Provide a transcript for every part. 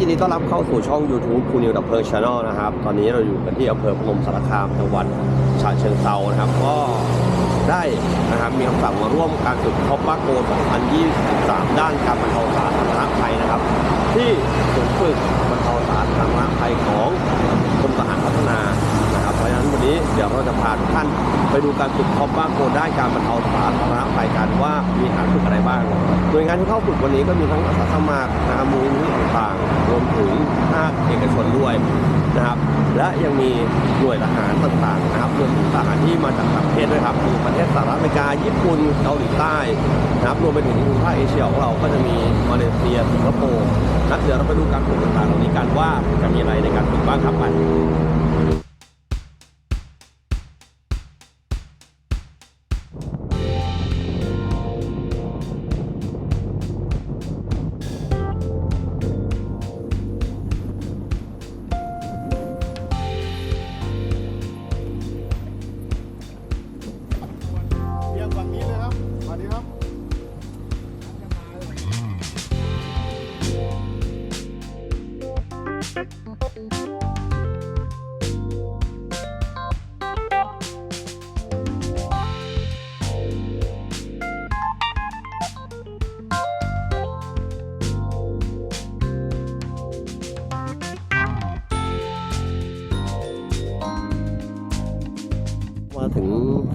ยินดีต้อนรับเข้าสู่ช่อง YouTube คูนิวดับเพลิงชาแนลนะครับ ตอนนี้เราอยู่กันที่อำเภอพนมสารคามจังหวัดฉะเชิงเซานะครับ ก็ได้นะครับมีคำสั่งมาร่วมการฝึกคอปป้าโก 2023 ด้านการบรรเทาสาธารณภัยนะครับ ที่ศูนย์ฝึกบรรเทาสาธารณภัยของกรมทหารพัฒนานะครับเพราะฉะนั้นวันนี้เดี๋ยวเราจะพาทุกท่านไปดูการฝึกคอปป้าโกด้านการบรรเทาสาธารณภัยกันว่ามีางโดยงานที่เข้าฝึกวันนี้ก็มีทั้งอาสาสมัครนะมูลนิธิต่างๆรวมถึงภาคเอกชนด้วยนะครับและยังมีหน่วยทหารต่างๆนะครับรวมถึงทหารที่มาจากต่างประเทศด้วยครับมีประเทศสหรัฐอเมริกาญี่ปุ่นเกาหลีใต้นะครับรวมไปถึงภูมิภาคเอเชียของเราก็จะมีมาเลเซียสิงคโปร์นัดเดี๋ยวเราไปดูการฝึกต่างๆเหล่านี้กันว่าจะมีอะไรในการฝึกบ้างครับไป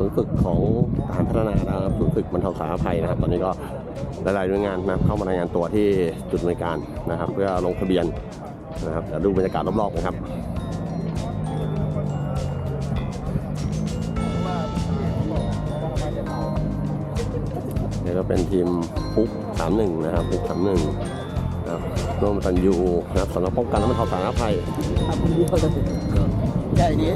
ศูนย์ฝึกของทหารพัฒนานะครับศูนย์ฝึกบรรเทาสาธารณภัยนะครับ ตอนนี้ก็หลายๆหน่วยงานนะเข้ามารายงานตัวที่จุดบริการนะครับ เพื่อลงทะเบียนนะครับเดี๋ยวดูบรรยากาศรอบๆนะครับนี่ก็เป็นทีมปุ๊ก31 นะครับปุ๊ก31นะครับร่วมกันยูนะครับสำนักป้องกันและบรรเทาสาธารณภัยทำคนเดียวเลยใช่นี้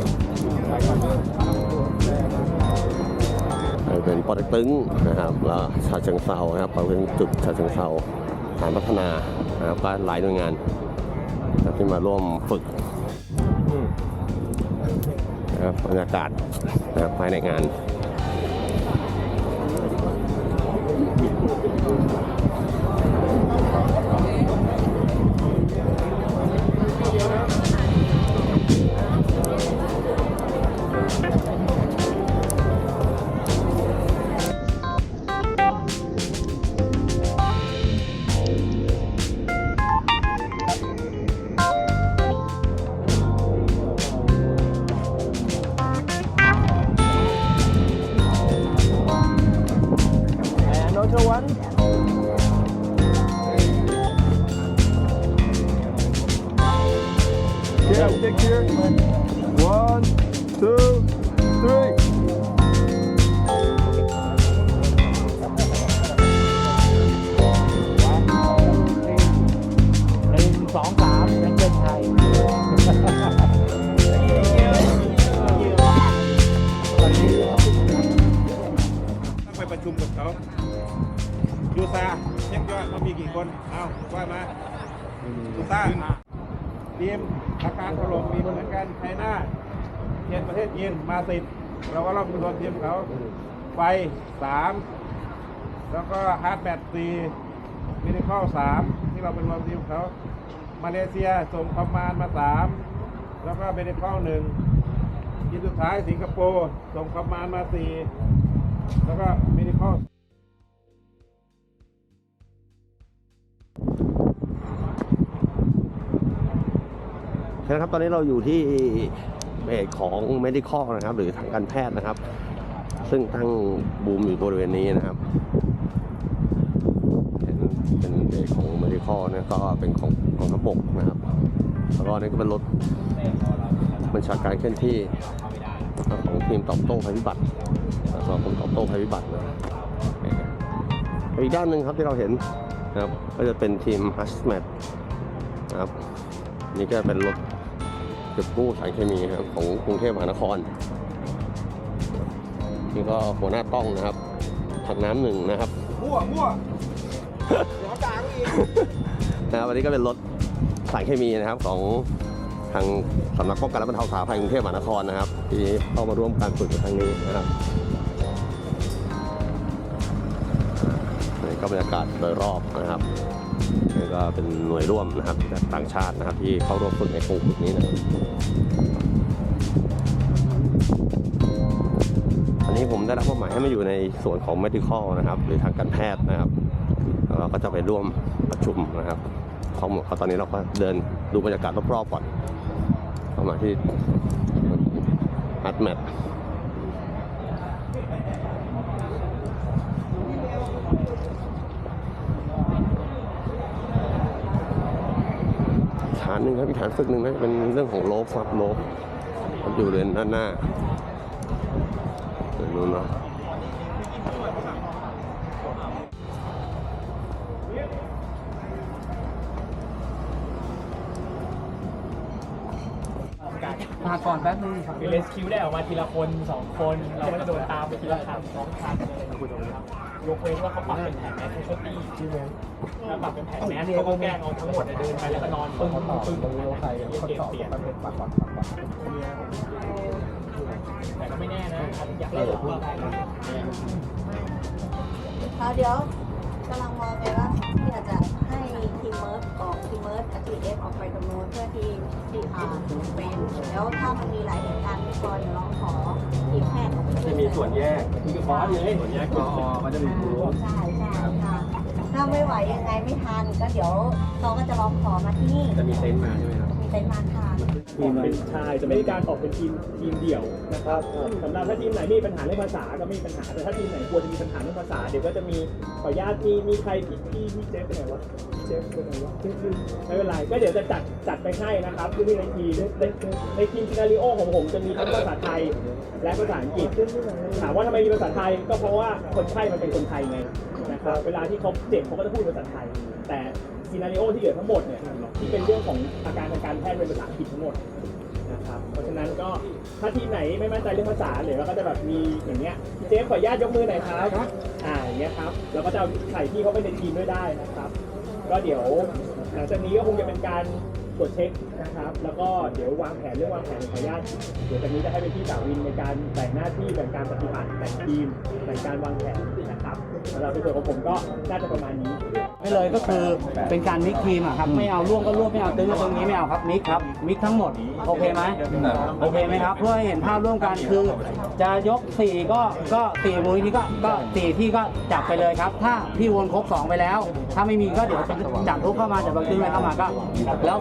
เป็นปอต็กตึงนะครับแล้วชาเชิงเซานะครับเป็นจุดชาเชิงเซาฐานพัฒนานะครับก็หลายหน่วยงานที่มาร่วมฝึกนะครับบรรยากาศนะครับภายในงาน โนชวัน Yeah, take care. One, two, three. ยูซาทีมอาการถล่มมีเหมือนกันไชน่าเทียนประเทศจีนมาสิบเราก็ต้องเป็นคนทีมเขาไฟสามแล้วก็ฮาร์ดแบตสี่มินิคอลสามที่เราเป็นรวมทีมเขามาเลเซียส่งคอมมานด์มาสามแล้วก็เบเนคอลหนึ่งทีมสุดท้ายสิงคโปร์ส่งคอมมานด์มาสี่แล้วก็มินิคอล นะครับ ตอนนี้เราอยู่ที่เบรกของ medical นะครับ หรือทางการแพทย์นะครับ ซึ่งตั้งบูมอยู่บริเวณนี้นะครับเป็นเป็นเบรกของ medical เนี่ยก็เป็นของกองทัพบกนะครับแล้วก็นี่ก็เป็นรถบัญชาการเคลื่อนที่ของทีมตอบโต้ภัยพิบัติสำหรับคนตอบโต้ภัยพิบัตินะอีกด้านหนึ่งครับที่เราเห็นนะครับก็จะเป็นทีม h u s m a t นะครับนี่ก็เป็นรถ เก็บกู้สารเคมีนะครับของกรุงเทพมหานคร นี่ก็หัวหน้าต้องนะครับถังน้ำหนึ่งนะครับ มั่วมั่วเดี๋ยวเขาด่ากูอีกนะครับวันนี้ก็เป็นรถสารเคมีนะครับของทางสำนักป้องกันและบรรเทาสาธารณภัยกรุงเทพมหานครนะครับ ที่เข้ามาร่วมการฝึกในครั้งนี้นะครับนี่ก็บรรยากาศโดยรอบนะครับ นี่ก็เป็นหน่วยร่วมนะครับจากต่างชาตินะครับที่เข้าร่วมฝึกในกลุ่มฝึกนี้นะครับอันนี้ผมได้รับมอบหมายให้มาอยู่ในส่วนของ medical นะครับ หรือทางการแพทย์นะครับแล้วเราก็จะไปร่วมประชุมนะครับข้อมูลตอนนี้เราก็เดินดูบรรยากาศรอบๆก่อนเข้ามาที่อัดแมทานหนึ่งครับอีกฐานฝึกหนึ่งนะเป็นเรื่องของโลฟครับโลฟครับอยู่เลนด้านหน้าเดี๋ยวนู้นเนาะมาก่อนแป๊บนึงคือเลสคิวได้ออกมาทีละคนสองคน เราก็จะโดนตามไปทีละคันสองคันยกเว้นว่าเขาปรับเป็นแผนแมสโชตี้ถ้า ปรับเป็นแผนแมสเขาก็แกล้งเอาทั้งหมดเดินไปแล้วก็นอนปึ้งปึ้งปึ้งใครเกมเปลี่ยนแต่ก็ไม่แน่นะอยากเล่นหรอว่าได้ค่ะเดี๋ยวกำลังมองไปว่าที่อาจจะให้ทีมเมิร์ฟออกทีมเมิร์ฟกับทีเอฟออกไปตรงโน้นเพื่อที่ที่อ่าเป็นแล้วถ้ามันมีหลายเหตุการณ์ไม่พอเดี๋ยวร้องขอทีมแพทย์ออกไปจะมีส่วนแยกคือคอร์สเลยส่วนแยกกอมันจะมีครูใช่ใช่ค่ะ ถ้าไม่ไหวยังไงไม่ทันก็เดี๋ยวเขาก็จะร้องขอมาที่นี่จะมีเต็นท์มาใช่ไหมครับ มีเต็นท์มาค่ะ ทีมเป็นชายจะไม่มีการออกเป็นทีมทีมเดี่ยวนะครับสำหรับถ้าทีมไหนมีปัญหาเรื่องภาษาก็ไม่มีปัญหาแต่ถ้าทีมไหนกลัวจะมีปัญหาเรื่องภาษาเดี๋ยวก็จะมีขออนุญาตมีมีใครพี่พี่พี่เจฟเป็นไงวะเจฟเป็นไงวะไม่เป็นไรก็เดี๋ยวจะจัดจัดไปให้นะครับที่นี่ในทีมในในทีมซีนารีโอของผมจะมีทั้งภาษาไทยและภาษาอังกฤษถามว่าทำไมมีภาษาไทยก็เพราะว่าคนไข้มันเป็นคนไทยไงนะครับ เวลาที่เขาเจ็บเขาก็จะพูดภาษาไทย แต่ซีนารีโอที่เหลือทั้งหมดเนี่ยที่เป็นเรื่องของอาการทางการแพทย์เป็นภาษาอังกฤษทั้งหมดนะครับเพราะฉะนั้นก็ถ้าทีมไหนไม่มั่นใจเรื่องภาษาเดี๋ยวเราก็จะแบบมีอย่างเงี้ยพี่เจฟขออนุญาตยกมือหน่อยครับอ่าอย่างเงี้ยครับเราก็จะเอาใส่พี่เขาไปในทีมด้วยได้นะครับ ก็เดี๋ยวหลังจากนี้ก็คงจะเป็นการ ตรวจเช็คนะครับ แล้วก็เดี๋ยววางแผนเรื่องวางแผนขออนุญาตเดี๋ยวจากนี้จะให้เป็นพี่สาวินในการแบ่งหน้าที่แบ่งการปฏิบัติแบ่งทีมแบ่งการวางแผนนะครับสำหรับในส่วนของผมก็น่าจะประมาณนี้ ไม่เลยก็คือเป็นการมิกทีมอะครับไม่เอาร่วมก็ร่วมไม่เอาตึงก็ตรงนี้ไม่เอาครับมิกครับมิกทั้งหมดโอเคไหมโอเคไหมครับ เพื่อให้เห็นภาพร่วมกันคือ จะยกสี่ก็ก็สี่มูลที่ก็ก็สี่ที่ก็จับไปเลยครับ ถ้าพี่วนครบสองไปแล้ว ถ้าไม่มีก็เดี๋ยวจับทุกเข้ามาจับบางทีไม่เข้ามาก็แล้ว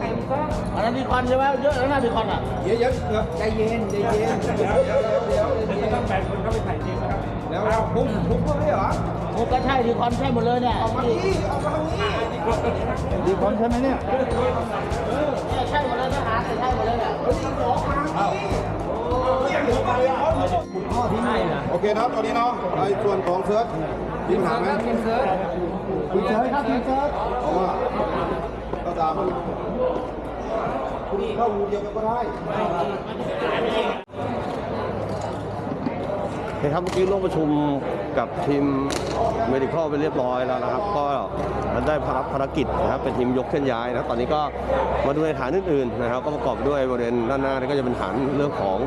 อั อันนั้นดีคอนใช่ไหมเยอะแล้วนะดีคอนอะเยอะๆใจเย็นใจเย็นเดี๋ยวเดี๋ยวเดี๋ยวเดี๋ยวจะต้องแบ่งคนเข้าไปถ่ายทีมนะครับแล้วพุ่งพุ่งก็ไม่เหรอโอ้ก็ใช่ดีคอนใช่หมดเลยเนี่ยเอามาที่เอามาที่ดีคอนใช่ไหมเนี่ยใช่หมดเลยทหารใช่หมดเลยเนี่ยโอเคนะคครับตอนนี้เนาะในส่วนของเซิร์ชทีมหาไหมทีมเซิร์ฟทีมเซิร์ฟครับทีมเซิร์ฟเพราะว่าก็ตาม เข้ารูเดียวกันก็ได้โอเคครับเมื่อกี้ร่วมประชุมกับทีม medical ไปเรียบร้อยแล้วนะครับ ก็ได้ภารภารกิจนะครับเป็นทีมยกเคลื่อนย้ายนะตอนนี้ก็มาดูในฐานอื่นๆนะครับ ก็ประกอบด้วยบริเวณด้านหน้านี่ก็จะเป็นฐานเรื่องของ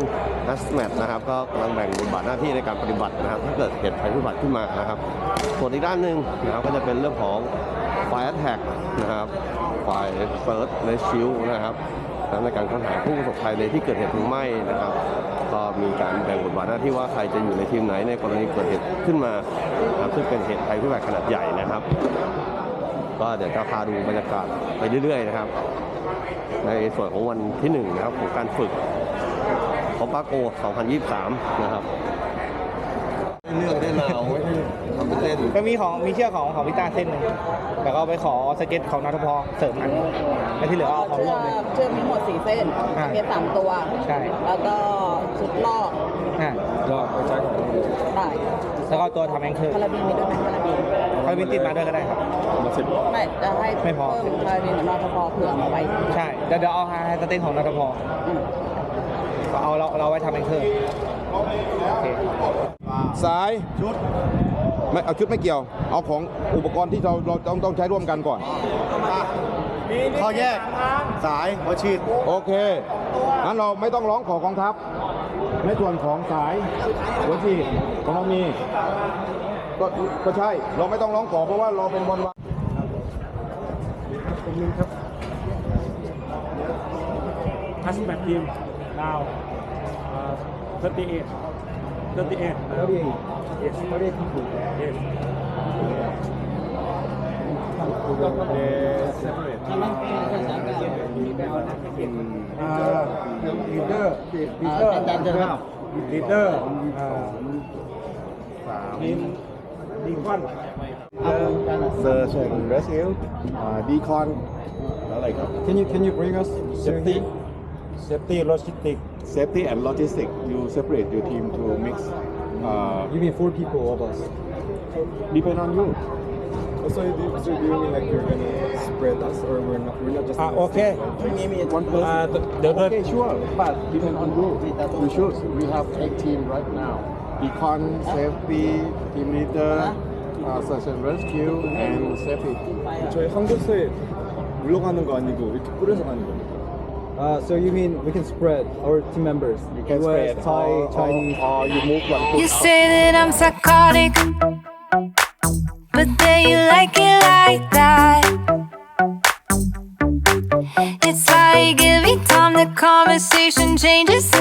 a s m a t นะครับ ก็กำลังแบ่งบทบาทหน้าที่ในการปฏิบัตินะครับ ถ้าเกิดเหตุภัยพิบัติขึ้นมานะครับ ส่วนอีกด้านหนึ่งนะครับก็จะเป็นเรื่องของ fire attack นะครับ fire first rescue นะครับ ในการค้นหาผู้ประสบภัยในที่เกิดเหตุเพลิงไหม้นะครับก็มีการแบ่งบทบาทหน้าที่ว่าใครจะอยู่ในทีมไหนในกรณีเกิดเหตุขึ้นมาครับซึ่งเป็นเหตุภัยพิบัติขนาดใหญ่นะครับ ก็เดี๋ยวจะพาดูบรรยากาศไปเรื่อย ๆ นะครับ ในส่วนของวันที่หนึ่งนะครับของการฝึกของปาโก 2023 นะครับเรื่องได้ราว ก็มีของมีเชือกของของพิตาเส้นหนึ่งแต่ก็ไปขอสเก็ตของนัทพอเสริมมันแล้วที่เหลือเอาของร่วมเลยเชื่อมทั้งหมดสี่เส้นอ่าเพียสามตัว ใช่แล้วก็ชุดลอกอ่ารอไปใช้ของได้แล้วก็ตัวทำแองเคิลพาราบินมีด้วยไหมพาราบินคอยบินติดมาด้วยก็ได้ครับไม่จะให้ไม่พอ เพิ่มพาราบินกับนอทพเผื่อมาไว้ใช่เดี๋ยวเดี๋ยวเอาให้สเต้นของนัทพออืมก็เอาเราเราไว้ทำแองเคิลโอเคสาย ชุด ไม่เอาชุดไม่เกี่ยว เอาของอุปกรณ์ที่เราเราต้องต้องใช้ร่วมกันก่อน ข้อแยกสายหัวฉีดโอเคงั้นเราไม่ต้องร้องขอกองทัพในส่วนของสายหัวฉีดของเรามีก็ก็ใช่ เราไม่ต้องร้องขอเพราะว่าเราเป็นบอลวาง Hazmat team now Till eh? ah, ah. the Yes. 48 people. Yes. Can you can you bring us safety? safety logistic safety and logistics you separate your team to mix uh, You mean four people of us? depend on you So, do, so do you mean like you're gonna spread us, or we're not? We're not just. Ah, gonna okay. stay- one person uh, the, the, okay sure but depend on you you choose we have eight team right now decon safety team leader uh, search and rescue and safety 저희 한 곳에 물러가는 거 아니고 이렇게 뿌려서 가는 거예요. Uh, so you mean we can spread our team members? you can US, spread Thai, or, Chinese. or, or you move one You group say that I'm psychotic, but then you like it like that. It's like every time the conversation changes